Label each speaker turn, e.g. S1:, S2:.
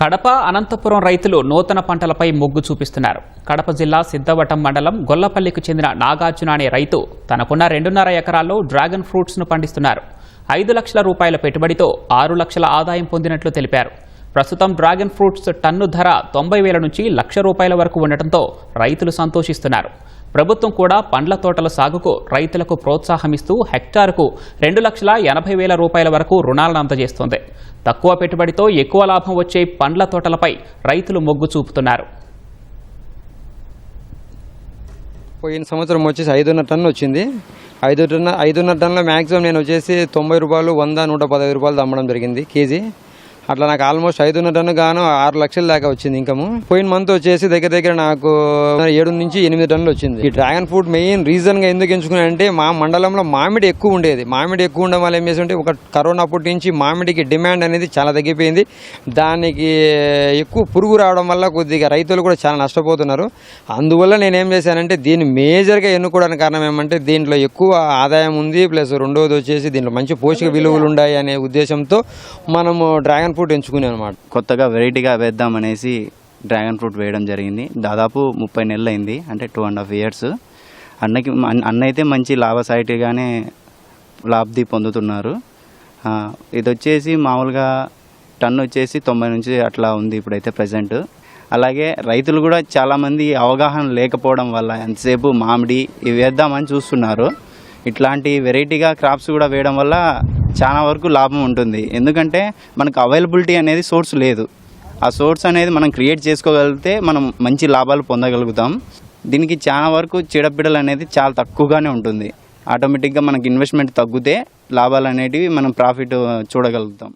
S1: కడప అనంతపురం రైతులు నూతన పంటలపై మొగ్గు చూపిస్తున్నారు. కడప జిల్లా సిద్ధవటం మండలం గొల్లపల్లికి చెందిన నాగార్జున అనే రైతు తనకున్న రెండున్నర ఎకరాల్లో డ్రాగన్ ఫ్రూట్స్ను పండిస్తున్నారు. ఐదు లక్షల రూపాయల పెట్టుబడితో ఆరు లక్షల ఆదాయం పొందినట్లు తెలిపారు. ప్రస్తుతం డ్రాగన్ ఫ్రూట్స్ టన్ను ధర తొంభై వేల నుంచి లక్ష రూపాయల వరకు ఉండటంతో రైతులు సంతోషిస్తున్నారు. ప్రభుత్వం కూడా పండ్ల తోటల సాగుకు రైతులకు ప్రోత్సాహమిస్తూ హెక్టార్కు రెండు లక్షల ఎనభై వేల రూపాయల వరకు రుణాలను అందజేస్తోంది. తక్కువ పెట్టుబడితో ఎక్కువ లాభం వచ్చే పండ్ల తోటలపై రైతులు మొగ్గు చూపుతున్నారు.
S2: పోయిన సంవత్సరం వచ్చేసి ఐదున్నర టన్ను వచ్చింది. ఐదు టన్ను ఐదున్నర టన్నులో మ్యాక్సిమం నేను వచ్చేసి తొంభై రూపాయలు వంద నూట పదహైదు రూపాయలు అమ్మడం జరిగింది కేజీ. అట్లా నాకు ఆల్మోస్ట్ ఐదున్నర టన్ను గాను ఆరు లక్షల దాకా వచ్చింది ఇన్కమ్ పోయిన మంత్ వచ్చేసి దగ్గర దగ్గర నాకు ఏడు నుంచి ఎనిమిది టన్నులు వచ్చింది. ఈ డ్రాగన్ ఫ్రూట్ మెయిన్ రీజన్గా ఎందుకు ఎంచుకున్నానంటే మా మండలంలో మామిడి ఎక్కువ ఉండేది. మామిడి ఎక్కువ ఉండడం వల్ల ఏం చేస్తుంటే ఒక కరోనా అప్పటి నుంచి మామిడికి డిమాండ్ అనేది చాలా తగ్గిపోయింది. దానికి ఎక్కువ పురుగు రావడం వల్ల కొద్దిగా రైతులు కూడా చాలా నష్టపోతున్నారు. అందువల్ల నేను ఏం చేశానంటే దీన్ని మేజర్గా ఎన్నుకోవడానికి కారణం ఏమంటే దీంట్లో ఎక్కువ ఆదాయం ఉంది. ప్లస్ రెండోది వచ్చేసి దీంట్లో మంచి పోషక విలువలు ఉన్నాయి అనే ఉద్దేశంతో మనము డ్రాగన్ ఫ్రూట్ ఎంచుకున్నాం అనమాట
S3: కొత్తగా వెరైటీగా వేద్దామనేసి డ్రాగన్ ఫ్రూట్ వేయడం జరిగింది. దాదాపు ముప్పై నెలలు అయింది అంటే టూ అండ్ హాఫ్ ఇయర్స్ అన్నకి అన్న అయితే మంచి లాభసాటిగానే లాబ్ది పొందుతున్నారు. ఇది వచ్చేసి మామూలుగా టన్ వచ్చేసి తొంభై నుంచి అట్లా ఉంది ఇప్పుడైతే ప్రజెంట్ అలాగే రైతులు కూడా చాలామంది అవగాహన లేకపోవడం వల్ల ఎంతసేపు మామిడి ఇవి వేద్దామని చూస్తున్నారు. ఇట్లాంటి వెరైటీగా క్రాప్స్ కూడా వేయడం వల్ల చాలా వరకు లాభం ఉంటుంది. ఎందుకంటే మనకు అవైలబిలిటీ అనేది సోర్స్ లేదు. ఆ సోర్స్ అనేది మనం క్రియేట్ చేసుకోగలిగితే మనం మంచి లాభాలు పొందగలుగుతాం. దీనికి చాలా వరకు చీడపీడలు అనేది చాలా తక్కువగానే ఉంటుంది. ఆటోమేటిక్గా మనకి ఇన్వెస్ట్మెంట్ తగ్గితే లాభాలు అనేటివి మనం ప్రాఫిట్ చూడగలుగుతాం.